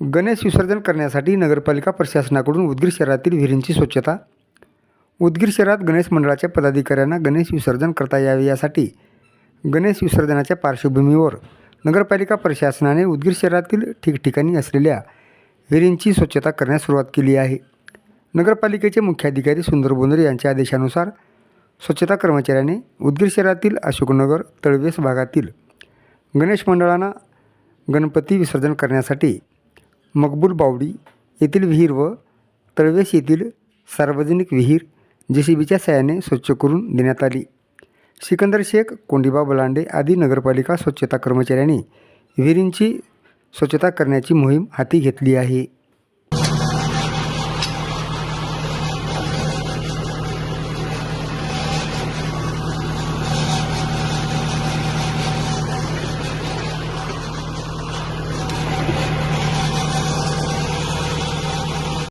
गणेश विसर्जन करण्यासाठी नगरपालिका प्रशासनाकडून उदगीर शहरातील विहिरींची स्वच्छता उदगीर शहरात गणेश मंडळाच्या पदाधिकाऱ्यांना गणेश विसर्जन करता यावे यासाठी गणेश विसर्जनाच्या पार्श्वभूमीवर नगरपालिका प्रशासनाने उदगीर शहरातील ठिकठिकाणी असलेल्या विहिरींची स्वच्छता करण्यास सुरुवात केली आहे. नगरपालिकेचे मुख्याधिकारी सुंदर बोंदरे यांच्या आदेशानुसार स्वच्छता कर्मचाऱ्याने उदगीर शहरातील अशोकनगर तळवेस भागातील गणेश मंडळांना गणपती विसर्जन करण्यासाठी मकबूल बावडी येथील विहीर व तळवेस येथील सार्वजनिक विहीर जे सी बीच्या सहाय्याने स्वच्छ करून देण्यात आली. सिकंदर शेख कोंडिबा बलांडे आदी नगरपालिका स्वच्छता कर्मचाऱ्यांनी विहिरींची स्वच्छता करण्याची मोहीम हाती घेतली आहे.